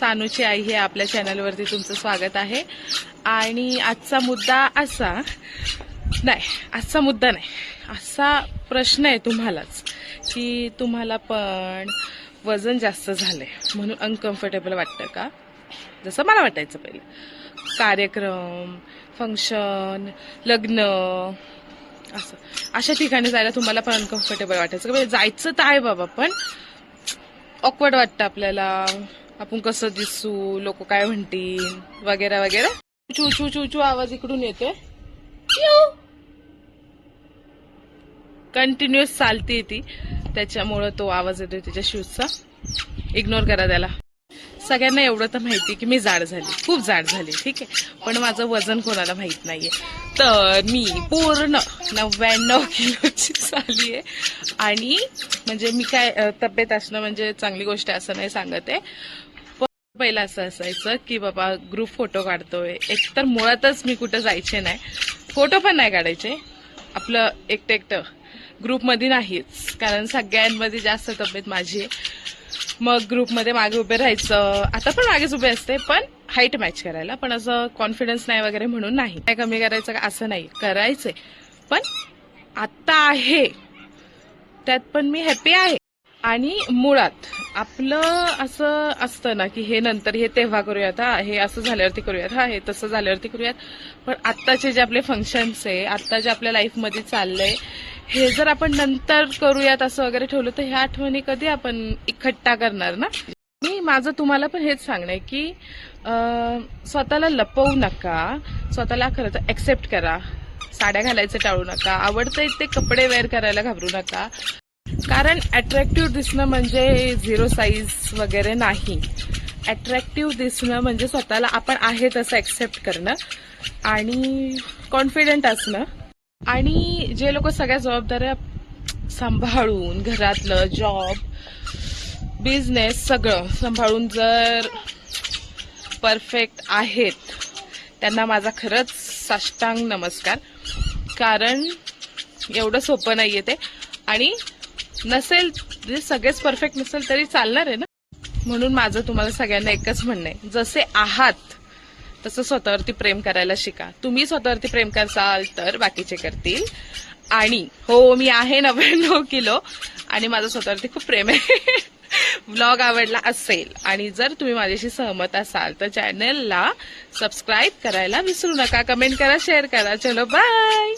सानूची आई हे आपल्या चॅनलवरती तुमचं स्वागत आहे. आणि आजचा मुद्दा असा नाही आजचा मुद्दा नाही. असा प्रश्न आहे तुम्हालाच की तुम्हाला पण वजन जास्त झालं आहे म्हणून अनकम्फर्टेबल वाटतं का? जसं मला वाटायचं पहिलं. कार्यक्रम फंक्शन लग्न असं. अशा ठिकाणी जायला तुम्हाला पण अनकम्फर्टेबल वाटायचं. का म्हणजे जायचं तर आहे बाबा पण ऑकवर्ड वाटतं आपल्याला. आपण कसं दिसू लोक काय म्हणतील वगैरे वगैरे. चू चू चू चू आवाज इकडून येतोय. कंटिन्युअस चालते ती. त्याच्यामुळं तो आवाज येतोय त्याच्या शूजचा. इग्नोर करा त्याला. सगळ्यांना एवढं तर माहिती की मी जाड झाली. खूप जाड झाली. ठीक आहे. पण माझं वजन कोणाला माहीत नाहीये. तर मी पूर्ण नव्याण्णव किलोची झाली आहे. आणि म्हणजे मी काय तब्येत असणं म्हणजे चांगली गोष्ट असं नाही सांगत आहे. पहिलं असं असायचं की बाबा ग्रुप फोटो काढतोय. एक तर मुळातच मी कुठं जायचे नाही. फोटो पण नाही काढायचे. आपलं एकटं एकटं. ग्रुपमध्ये नाहीच. कारण सगळ्यांमध्ये जास्त तब्येत माझी मग ग्रुपमध्ये मागे उभे राहायचं. आता पण मागेच उभे असते पण हाईट मॅच करायला. पण असं कॉन्फिडन्स नाही वगैरे म्हणून नाही. काय कमी करायचं का असं नाही. करायचंय. पण आता आहे. त्यात पण मी हॅपी आहे. आणि मुळात आपलं असं असतं ना की हे नंतर हे तेव्हा करूयात हा हे असं झाल्यावरती करूयात हा हे तसं झाल्यावरती करूयात. पण आत्ताचे जे आपले फंक्शन्स आहे आत्ता जे आपल्या लाईफमध्ये चाललंय हे जर आपण नंतर करूयात असं वगैरे ठेवलं तर ह्या आठवणी कधी आपण इकट्ठा करणार ना? मी माझं तुम्हाला पण हेच सांगणं आहे की स्वतःला लपवू नका. स्वतःला खरं तर एक्सेप्ट करा. साड्या घालायचं टाळू नका. आवडतं ते कपडे वेअर करायला घाबरू नका. कारण अट्रॅक्टिव्ह दिसणं म्हणजे झिरो साईज वगैरे नाही. अट्रॅक्टिव्ह दिसणं म्हणजे स्वतःला आपण आहे तसं एक्सेप्ट करणं आणि कॉन्फिडंट असणं. आणि जे लोक सगळ्या जबाबदाऱ्या सांभाळून घरातलं जॉब बिझनेस सगळं सांभाळून जर परफेक्ट आहेत त्यांना माझा खरंच साष्टांग नमस्कार. कारण एवढं सोपं नाही आहे ते. आणि नसेल म्हणजे सगळेच परफेक्ट नसेल तरी चालणार आहे ना? म्हणून माझं तुम्हाला सगळ्यांना एकच म्हणणं आहे. जसे आहात तसं स्वतःवरती प्रेम करायला शिका. तुम्ही स्वतःवरती प्रेम करसाल तर बाकीचे करतील. आणि हो मी आहे नव्याण्णव किलो आणि माझं स्वतःवरती खूप प्रेम आहे. ब्लॉग आवडला असेल आणि जर तुम्ही माझ्याशी सहमत असाल तर चॅनलला सबस्क्राईब करायला विसरू नका. कमेंट करा शेअर करा. चलो बाय